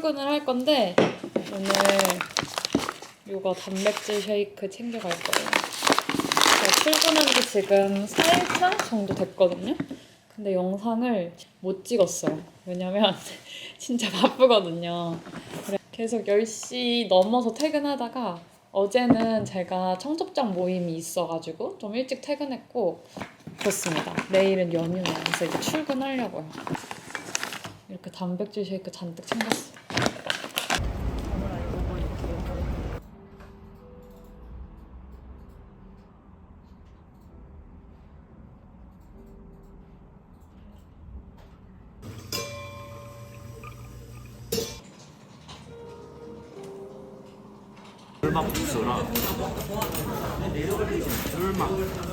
출근을 할 건데 오늘 이거 단백질 쉐이크 챙겨갈 거예요. 출근한 지 지금 4일차 정도 됐거든요. 근데 영상을 못 찍었어요. 왜냐면 진짜 바쁘거든요. 계속 10시 넘어서 퇴근하다가 어제는 제가 청첩장 모임이 있어가지고 좀 일찍 퇴근했고 그렇습니다. 내일은 연휴네요. 그래서 이제 출근하려고요. 이렇게 단백질 쉐이크 잔뜩 챙겼어요. 꿀막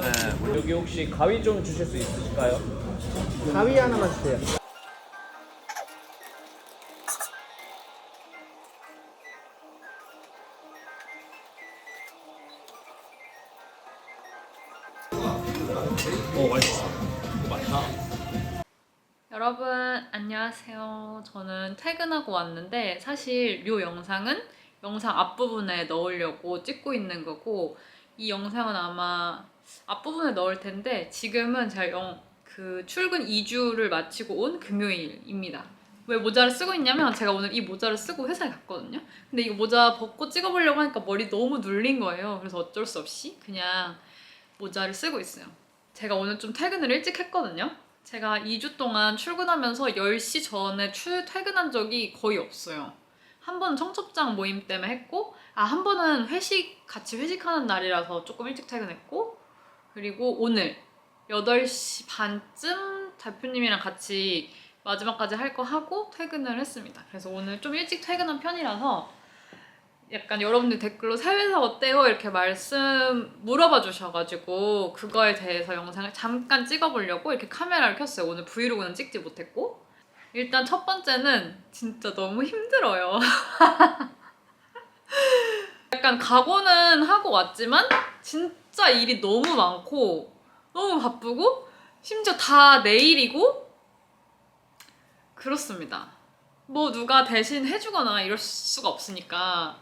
네, 여기 혹시 가위 좀 주실 수 있으실까요? 가위 하나만 주세요. 하고 왔는데 사실 이 영상은 영상 앞부분에 넣으려고 찍고 있는 거고 이 영상은 아마 앞부분에 넣을 텐데 지금은 제가 영, 그 출근 2주를 마치고 온 금요일입니다. 왜 모자를 쓰고 있냐면 제가 오늘 이 모자를 쓰고 회사에 갔거든요. 근데 이거 모자 벗고 찍어보려고 하니까 머리 너무 눌린 거예요. 그래서 어쩔 수 없이 그냥 모자를 쓰고 있어요. 제가 오늘 좀 퇴근을 일찍 했거든요. 제가 2주 동안 출근하면서 10시 전에 출 퇴근한 적이 거의 없어요. 한 번은 청첩장 모임 때문에 했고, 아, 한 번은 회식, 같이 회식하는 날이라서 조금 일찍 퇴근했고, 그리고 오늘 8시 반쯤 대표님이랑 같이 마지막까지 할 거 하고 퇴근을 했습니다. 그래서 오늘 좀 일찍 퇴근한 편이라서 약간 여러분들 댓글로 새 회사 어때요? 이렇게 말씀 물어봐 주셔가지고 그거에 대해서 영상을 잠깐 찍어보려고 이렇게 카메라를 켰어요. 오늘 브이로그는 찍지 못했고 일단 첫 번째는 진짜 너무 힘들어요. 약간 각오는 하고 왔지만 진짜 일이 너무 많고 너무 바쁘고 심지어 다 내일이고 그렇습니다. 뭐 누가 대신 해주거나 이럴 수가 없으니까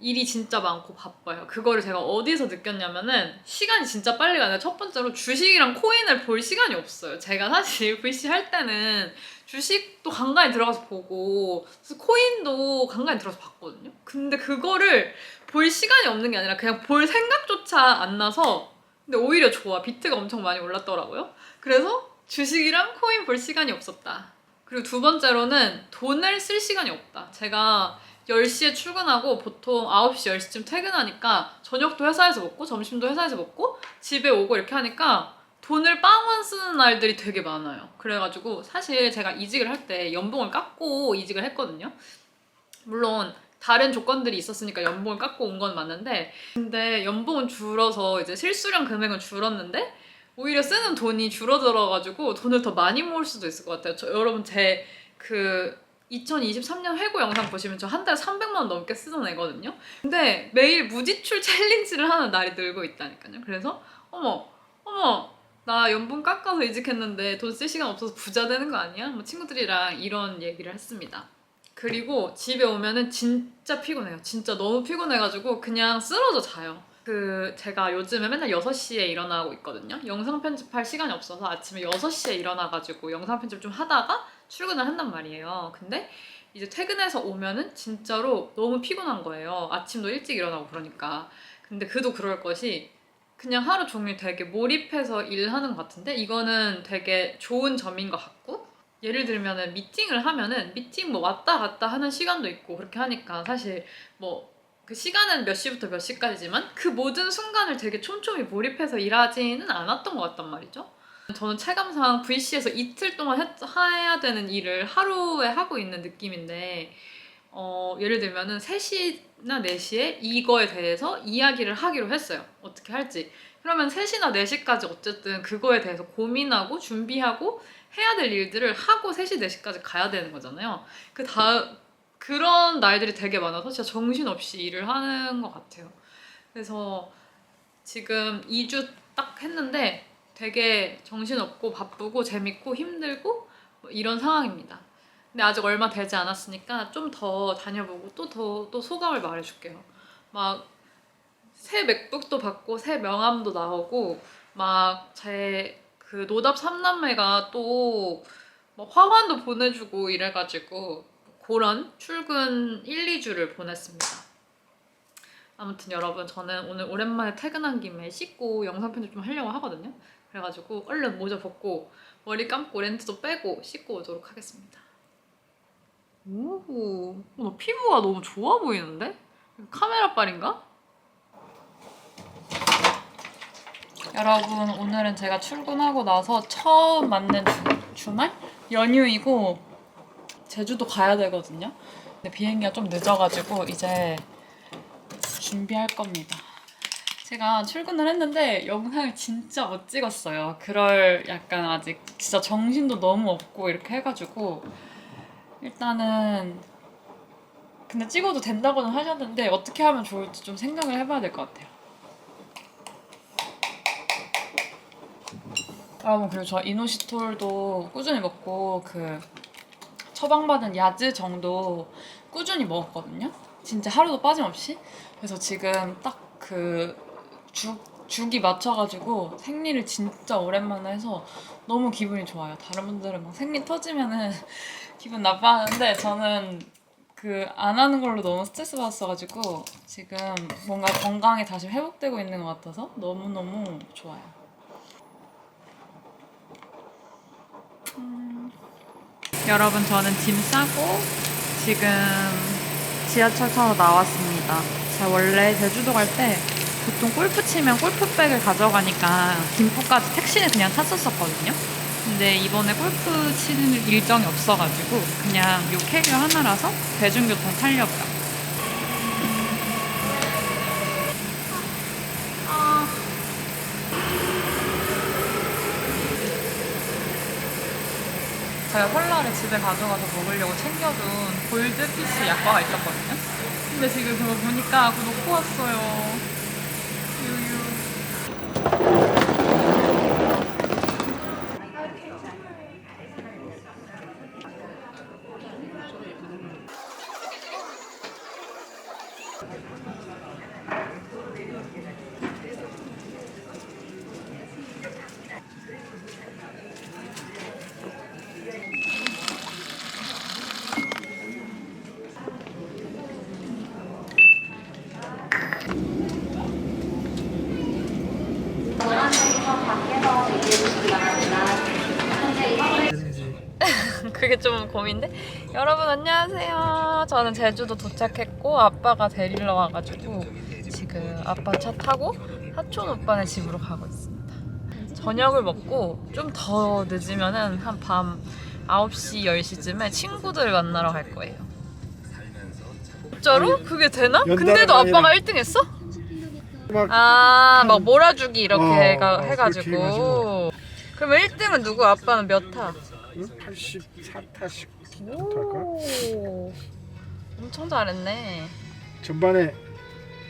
일이 진짜 많고 바빠요. 그거를 제가 어디서 느꼈냐면은 시간이 진짜 빨리 가요. 첫 번째로 주식이랑 코인을 볼 시간이 없어요. 제가 사실 VC 할 때는 주식도 간간히 들어가서 보고 코인도 간간히 들어가서 봤거든요. 근데 그거를 볼 시간이 없는 게 아니라 그냥 볼 생각조차 안 나서 근데 오히려 좋아. 비트가 엄청 많이 올랐더라고요. 그래서 주식이랑 코인 볼 시간이 없었다. 그리고 두 번째로는 돈을 쓸 시간이 없다. 제가 10시에 출근하고 보통 9시, 10시쯤 퇴근하니까 저녁도 회사에서 먹고 점심도 회사에서 먹고 집에 오고 이렇게 하니까 돈을 빵원 쓰는 날들이 되게 많아요. 그래가지고 사실 제가 이직을 할 때 연봉을 깎고 이직을 했거든요. 물론 다른 조건들이 있었으니까 연봉을 깎고 온 건 맞는데 근데 연봉은 줄어서 이제 실수령 금액은 줄었는데 오히려 쓰는 돈이 줄어들어가지고 돈을 더 많이 모을 수도 있을 것 같아요. 저, 여러분 제 그 2023년 회고 영상 보시면 저 한 달에 300만 원 넘게 쓰던 애거든요. 근데 매일 무지출 챌린지를 하는 날이 늘고 있다니까요. 그래서 어머 어머 나 연봉 깎아서 이직했는데 돈 쓸 시간 없어서 부자 되는 거 아니야? 뭐 친구들이랑 이런 얘기를 했습니다. 그리고 집에 오면은 진짜 피곤해요. 진짜 너무 피곤해가지고 그냥 쓰러져 자요. 그 제가 요즘에 맨날 6시에 일어나고 있거든요. 영상 편집할 시간이 없어서 아침에 6시에 일어나가지고 영상 편집 좀 하다가 출근을 한단 말이에요. 근데 이제 퇴근해서 오면은 진짜로 너무 피곤한 거예요. 아침도 일찍 일어나고 그러니까. 근데 그도 그럴 것이 그냥 하루 종일 되게 몰입해서 일하는 것 같은데 이거는 되게 좋은 점인 것 같고 예를 들면은 미팅을 하면은 미팅 뭐 왔다 갔다 하는 시간도 있고 그렇게 하니까 사실 뭐 그 시간은 몇 시부터 몇 시까지지만 그 모든 순간을 되게 촘촘히 몰입해서 일하지는 않았던 것 같단 말이죠. 저는 체감상 VC에서 이틀 동안 했- 해야 되는 일을 하루에 하고 있는 느낌인데 어, 예를 들면은 3시나 4시에 이거에 대해서 이야기를 하기로 했어요. 어떻게 할지. 그러면 3시나 4시까지 어쨌든 그거에 대해서 고민하고 준비하고 해야 될 일들을 하고 3시, 4시까지 가야 되는 거잖아요. 그 다, 그런 날들이 되게 많아서 진짜 정신없이 일을 하는 것 같아요. 그래서 지금 2주 딱 했는데 되게 정신없고 바쁘고 재밌고 힘들고 뭐 이런 상황입니다. 근데 아직 얼마 되지 않았으니까 좀 더 다녀보고 또 더또 소감을 말해줄게요. 막 새 맥북도 받고 새 명함도 나오고 막 제 그 노답 삼남매가 또막 화환도 보내주고 이래가지고 그런 출근 1, 2주를 보냈습니다. 아무튼 여러분 저는 오늘 오랜만에 퇴근한 김에 씻고 영상 편집 좀 하려고 하거든요. 그래가지고 얼른 모자 벗고 머리 감고 렌즈도 빼고 씻고 오도록 하겠습니다. 오, 나 피부가 너무 좋아 보이는데? 카메라 빨인가? 여러분 오늘은 제가 출근하고 나서 처음 맞는 주, 주말? 연휴이고 제주도 가야 되거든요. 근데 비행기가 좀 늦어가지고 이제 준비할 겁니다. 제가 출근을 했는데 영상을 진짜 못 찍었어요. 그럴 약간 아직 진짜 정신도 너무 없고 이렇게 해가지고 일단은 근데 찍어도 된다고는 하셨는데 어떻게 하면 좋을지 좀 생각을 해봐야 될 것 같아요. 여러분 그리고 저 이노시톨도 꾸준히 먹고 그 처방받은 야즈 정도 꾸준히 먹었거든요. 진짜 하루도 빠짐없이. 그래서 지금 딱그 죽 죽이 맞춰가지고 생리를 진짜 오랜만에 해서 너무 기분이 좋아요. 다른 분들은 막 생리 터지면은 기분 나빠하는데 저는 그 안 하는 걸로 너무 스트레스 받았어가지고 지금 뭔가 건강이 다시 회복되고 있는 것 같아서 너무 너무 좋아요. 여러분 저는 짐 싸고 지금 지하철 타러 나왔습니다. 제가 원래 제주도 갈때 보통 골프 치면 골프백을 가져가니까 김포까지 택시를 그냥 탔었었거든요. 근데 이번에 골프 치는 일정이 없어가지고 그냥 요 캐리어 하나라서 대중교통 타려고요. 제가 설날에 집에 가져가서 먹으려고 챙겨둔 골드피쉬 약과가 있었거든요. 근데 지금 그거 보니까 그거 놓고 왔어요. 그게 좀 고민돼? 여러분 안녕하세요. 저는 제주도 도착했고 아빠가 데리러 와가지고 지금 아빠 차 타고 사촌 오빠네 집으로 가고 있습니다. 저녁을 먹고 좀 더 늦으면은 한 밤 9시, 10시쯤에 친구들 만나러 갈 거예요. 진짜로? 그게 되나? 근데도 아빠가 1등 했어? 막 아, 막 몰아주기 이렇게 어, 해가, 어, 해가지고. 그렇게 해가지고. 그러면 1등은 누구? 아빠는 몇 타? 84타씩 할까? 오, 엄청 잘했네. 전반에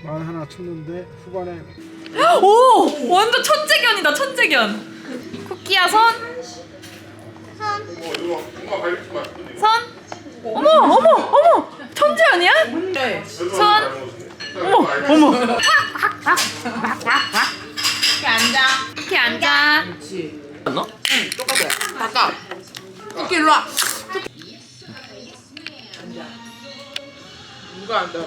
만 하나 쳤는데 후반에 오! 완전 천재견이다, 천재견. 쿠키야, 선? 선? 어머, 어머, 어머! 천재 아니야? 선? 어머, 어머. 쿠키 앉아. 쿠키 앉아. 아까 쿠키 일로 와. 누가 안 돼?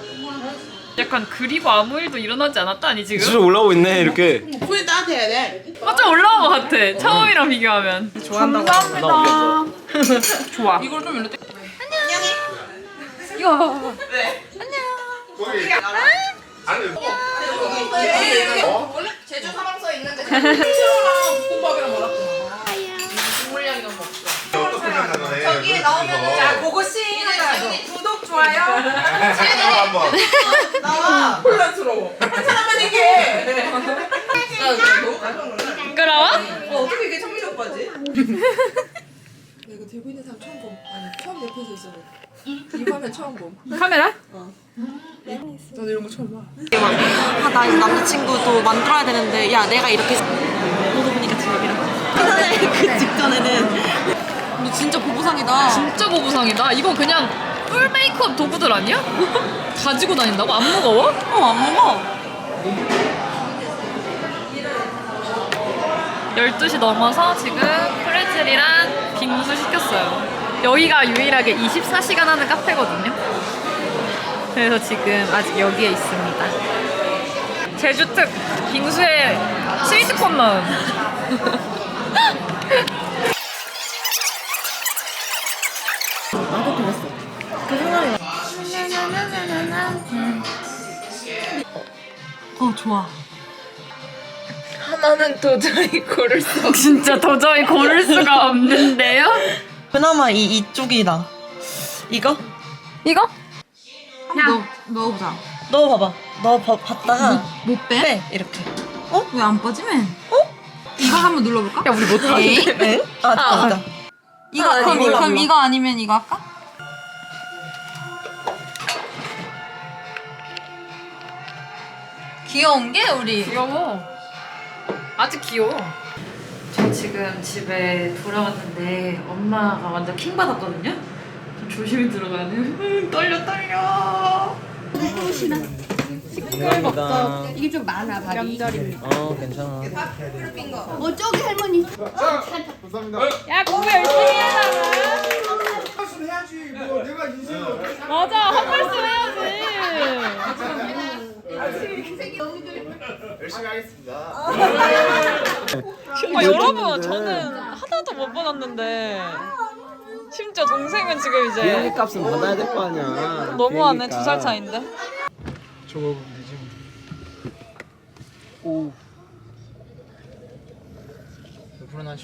약간 그리고 아무 일도 일어나지 않았다 아니 지금? 수준 올라오고 있네 이렇게 손이 따뜻해야 돼. 아, 좀 올라온 것 같아. 처음이랑 비교하면. 좋아한다고. 감사합니다. 좋아. 이걸 좀 떼. 이거 봐봐. 원래 제주 사랑서 있는데 볶음밥이랑 뭐라? 국물량 이런 거 없어. 저기에 나오면 자 고고씨 좋아요 나와 혼란스러워. 한 사람만 얘기해. 끌어와? 어, 어떻게 이게 청민 오빠지? 나 이거 들고 있는 사람 처음 봄 아니 처음 옆에서 있어 이 화면 처음 봄 카메라? 나도 이런 거 처음 봐 아, 나 이제 남자친구도 만들어야 되는데, 야, 내가 이렇게. 너도 보니까 지금 이런 거. 그 직전에는 진짜 보부상이다. 진짜 보부상이다. 이건 그냥 풀 메이크업 도구들 아니야? 가지고 다닌다고? 안 무거워? 어, 안 먹어. 12시 넘어서 지금 프레첼이랑 빙수 시켰어요. 여기가 유일하게 24시간 하는 카페거든요. 그래서 지금 아직 여기에 있습니다. 제주 특 빙수의 스위트콘 마음. 어, 좋아. 하나는 도저히 고를 수 없어. 진짜 도저히 고를 수가 없는데요? 그나마 이 이쪽이다. 이거? 이거? 한번 넣, 넣어보자. 넣어봐봐. 넣어봤다가 못 빼? 빼 이렇게. 왜 안 빠지면? 어? 이거 한번 눌러볼까? 야 우리 못하는데? 네? 아, 아, 맞다. 이거 아, 그럼, 몰라, 그럼. 이거 아니면 이거 할까? 귀여운 게 우리 귀여워. 아직 귀여워. 저 지금 집에 돌아왔는데 엄마가 완전 킹 받았거든요. 좀 조심히 들어가야 돼. 음, 떨려 떨려. 감사합니다. 이게 좀 많아 밥이. 어 괜찮아. 뭐 저기 할머니. 야 공부 열심히 해라. 말씀 해야지. 뭐 내가 인생을 맞아 한 말씀 해야지. 열심히 하겠습니다. 아 여러분 저는 하나도 못 받았는데 심지어 동생은 지금 이제 비행기 값은 받아야 될 거 아니야. 너무하네 두살 값. 차인데. 저거 보면 되지. 오. 옆으로 한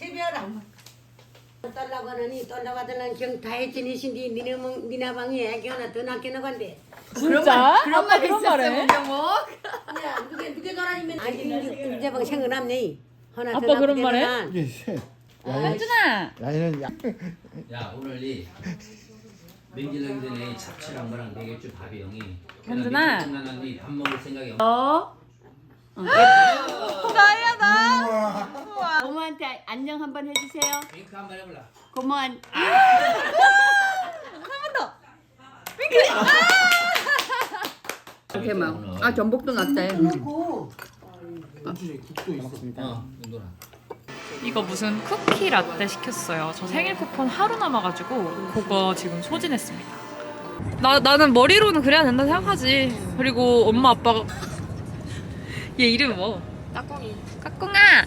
10. 떨라고 하니 떨라고 하더니 경 다 해지니신디 니네 멍 니네 방에 애기 하나 더 낳게 나간대. 진짜? 그런 말 그런 말해. 야 누게 누게 돌아니면 아니 이제 방 생각났네. 하나 아빠 그런 말 해? 이게 세. 현준아. 야이는 야. 야 오늘 이 냉질하기 전에 잡채랑 거랑 되겠죠 밥이 형이 현준아. 나는 이밥 먹을 생각이 없 어? 고모한테 안녕 한번 해주세요. 윙크 한번 해볼라 고모한. 이렇게 막 아 전복도 났대. 어 윤도라 이거 무슨 쿠키 라떼 시켰어요. 저 생일 쿠폰 하루 남아가지고 그거 지금 소진했습니다. 나 나는 머리로는 그래야 된다 생각하지. 그리고 엄마 아빠가 얘 이름 뭐? 까꿍이. 까꿍아.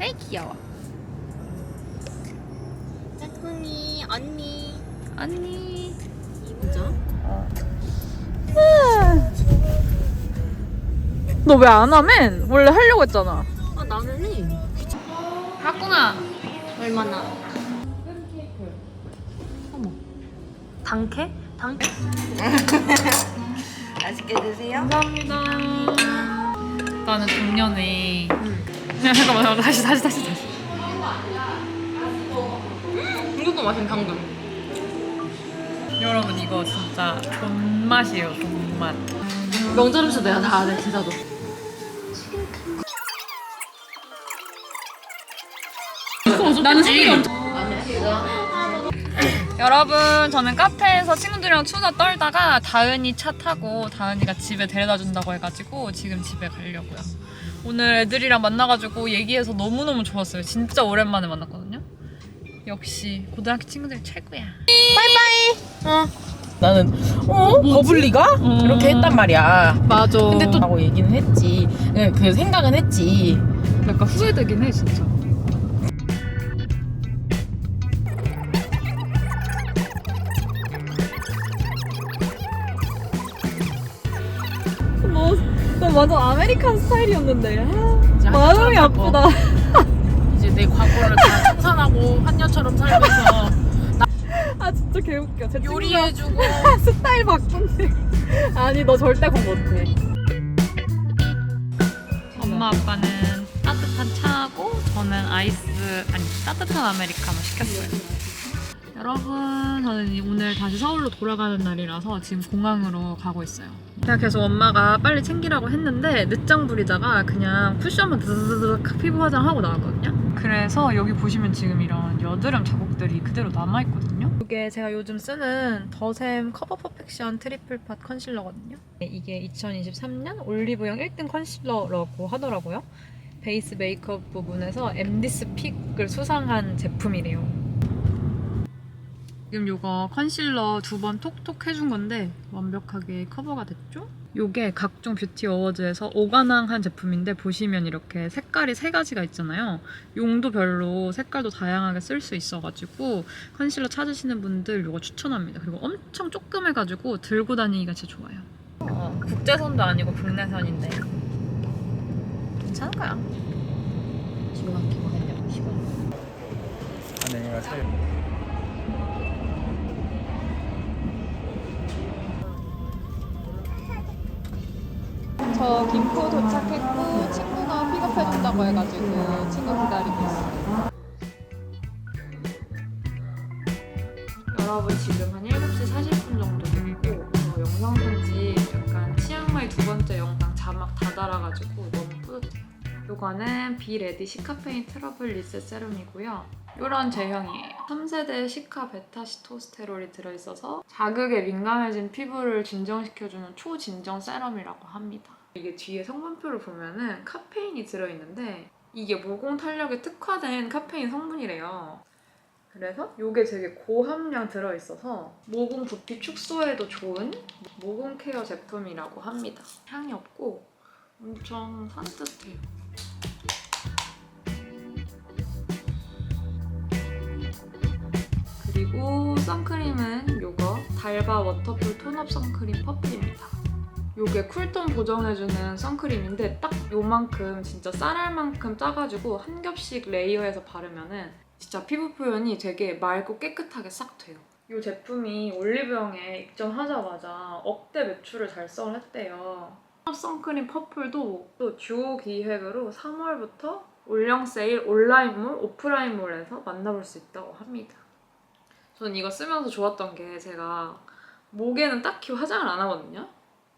에이 귀여워. 짝꿍이 언니. 언니. 이모죠? 너왜 안 하면? 원래 하려고 했잖아. 아 나는 이 까꿍아. 얼마나? 당캐? 당캐? 맛있게 드세요. 감사합니다. 나는 작년에 잠깐만 잠깐만 다시 다시 다시 다시. 이것도 맛있는 당근. 여러분 이거 진짜 존맛이에요 존맛. 명절 음식 내가 다 안해 진짜도. 나는 생각이 엄청. 여러분 저는 카페에서 친구들이랑 수다 떨다가 다은이 차 타고 다은이가 집에 데려다 준다고 해가지고 지금 집에 가려고요. 오늘 애들이랑 만나가지고 얘기해서 너무너무 좋았어요. 진짜 오랜만에 만났거든요. 역시 고등학교 친구들 최고야. 나는 어? 버블리가? 이렇게 했단 말이야. 맞아. 근데 또 라고 얘기는 했지. 그- 그 생각은 했지. 약간 후회되긴 해 진짜. 완전 아메리칸 스타일이었는데 이제 마음이 아프다. 살고, 이제 내 과거를 다 청산하고 한년처럼 살면서 아 진짜 개웃겨. 제 친구가 요리해주고 스타일 바꾼대. 아니 너 절대 그건 못해. 엄마 아빠는 따뜻한 차하고 저는 아이스 아니 따뜻한 아메리카노 시켰어요. 여러분 저는 오늘 다시 서울로 돌아가는 날이라서 지금 공항으로 가고 있어요. 제가 계속 엄마가 빨리 챙기라고 했는데 늦장 부리다가 그냥 쿠션만 드드드드 피부 화장하고 나왔거든요. 그래서 여기 보시면 지금 이런 여드름 자국들이 그대로 남아있거든요. 이게 제가 요즘 쓰는 더샘 커버 퍼펙션 트리플 팟 컨실러거든요. 이게 2023년 올리브영 1등 컨실러라고 하더라고요. 베이스 메이크업 부분에서 엠디스 픽을 수상한 제품이래요. 지금 요거 컨실러 두 번 톡톡 해준 건데 완벽하게 커버가 됐죠? 요게 각종 뷰티 어워즈에서 오가낭한 제품인데 보시면 이렇게 색깔이 세 가지가 있잖아요. 용도별로 색깔도 다양하게 쓸 수 있어가지고 컨실러 찾으시는 분들 요거 추천합니다. 그리고 엄청 조금 해가지고 들고 다니기가 진짜 좋아요. 어, 국제선도 아니고 국내선인데 괜찮을 거야. 지금 한 기분 하려고 시간. 안에 살. 저 김포 도착했고 친구가 픽업해준다고 해가지고 친구 기다리고 있어요. 여러분 지금 한 7시 40분 정도 됐고 저 영상 편집 약간 치앙마이 두 번째 영상 자막 다 달아가지고 너무 뿌듯해요. 요거는 비레디 시카페인 트러블 리셋 세럼이고요. 이런 제형이에요. 3세대 시카 베타시토스테롤이 들어있어서 자극에 민감해진 피부를 진정시켜주는 초진정 세럼이라고 합니다. 이게 뒤에 성분표를 보면은 카페인이 들어있는데 이게 모공 탄력에 특화된 카페인 성분이래요. 그래서 이게 되게 고함량 들어있어서 모공 부피 축소에도 좋은 모공 케어 제품이라고 합니다. 향이 없고 엄청 산뜻해요. 그리고 선크림은 요거 달바 워터풀 톤업 선크림 퍼플입니다. 요게 쿨톤 보정해주는 선크림인데 딱 요만큼 진짜 쌀알 만큼 짜가지고 한 겹씩 레이어해서 바르면은 진짜 피부 표현이 되게 맑고 깨끗하게 싹 돼요. 이 제품이 올리브영에 입점하자마자 억대 매출을 달성을 했대요. 선크림 퍼플도 또 듀오 기획으로 3월부터 올영 세일 온라인몰, 오프라인몰에서 만나볼 수 있다고 합니다. 저는 이거 쓰면서 좋았던 게 제가 목에는 딱히 화장을 안 하거든요.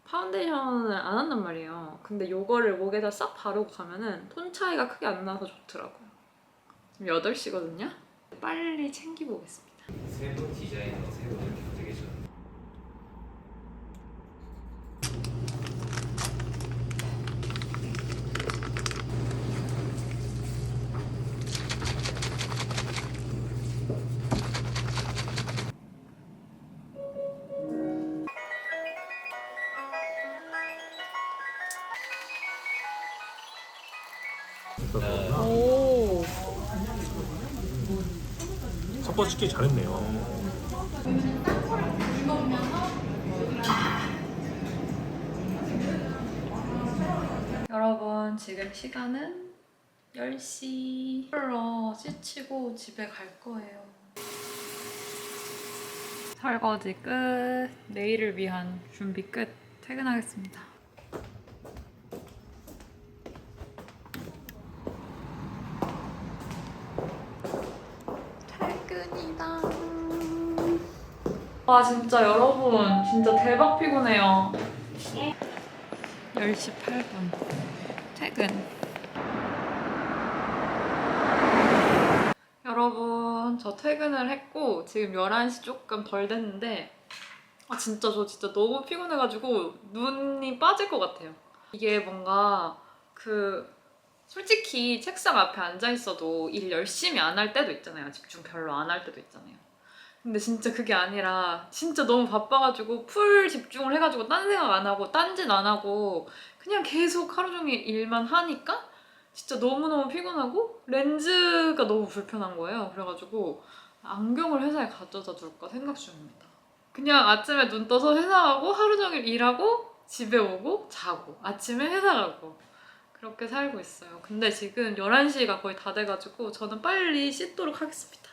파운데이션을 안 한단 말이에요. 근데 이거를 목에다 싹 바르고 가면은 톤 차이가 크게 안 나서 좋더라고요. 지금 8시거든요. 빨리 챙기고 오겠습니다. 세부 디자이너 세부 게 잘했네요. 여러분 지금 시간은 10시 풀러 씻치고 집에 갈 거예요. 설거지 끝. 내일을 위한 준비 끝. 퇴근하겠습니다. 와 진짜 여러분 진짜 대박 피곤해요. 10시 8분. 퇴근. 여러분 저 퇴근을 했고 지금 11시 조금 덜 됐는데 아 진짜 저 진짜 너무 피곤해가지고 눈이 빠질 것 같아요. 이게 뭔가 그 솔직히 책상 앞에 앉아 있어도 일 열심히 안 할 때도 있잖아요. 집중 별로 안 할 때도 있잖아요 근데 진짜 그게 아니라 진짜 너무 바빠가지고 풀 집중을 해가지고 딴 생각 안 하고 딴짓 안 하고 그냥 계속 하루 종일 일만 하니까 진짜 너무너무 피곤하고 렌즈가 너무 불편한 거예요. 그래가지고 안경을 회사에 가져다 둘까 생각 중입니다. 그냥 아침에 눈 떠서 회사 가고 하루 종일 일하고 집에 오고 자고 아침에 회사 가고 그렇게 살고 있어요. 근데 지금 11시가 거의 다 돼가지고 저는 빨리 씻도록 하겠습니다.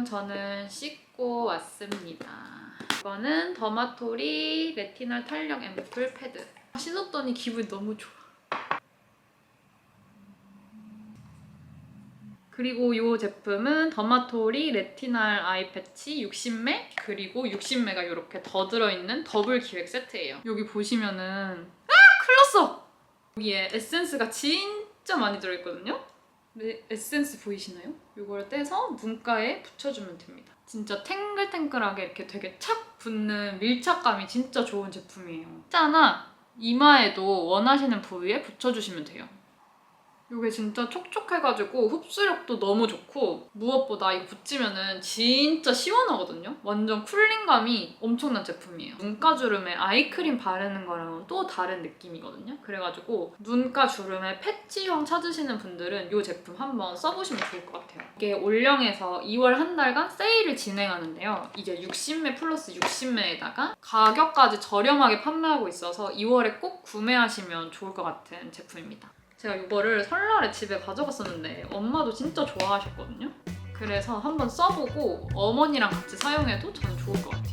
저는 씻고 왔습니다. 이거는 더마토리 레티널 탄력 앰플 패드. 씻었더니 기분이 너무 좋아. 그리고 이 제품은 더마토리 레티날 아이 패치 60매 그리고 60매가 이렇게 더 들어있는 더블 기획 세트예요. 여기 보시면은 아! 큰일 났어! 여기에 에센스가 진짜 많이 들어있거든요? 네, 에센스 보이시나요? 이걸 떼서 눈가에 붙여주면 됩니다. 진짜 탱글탱글하게 이렇게 되게 착 붙는 밀착감이 진짜 좋은 제품이에요. 짜나 이마에도 원하시는 부위에 붙여주시면 돼요. 이게 진짜 촉촉해가지고 흡수력도 너무 좋고 무엇보다 이거 붙이면은 진짜 시원하거든요. 완전 쿨링감이 엄청난 제품이에요. 눈가 주름에 아이크림 바르는 거랑은 또 다른 느낌이거든요. 그래가지고 눈가 주름에 패치형 찾으시는 분들은 이 제품 한번 써보시면 좋을 것 같아요. 이게 올영에서 2월 한 달간 세일을 진행하는데요. 이제 60매 플러스 60매에다가 가격까지 저렴하게 판매하고 있어서 2월에 꼭 구매하시면 좋을 것 같은 제품입니다. 제가 이거를 설날에 집에 가져갔었는데 엄마도 진짜 좋아하셨거든요. 그래서 한번 써보고 어머니랑 같이 사용해도 저는 좋을 것 같아요.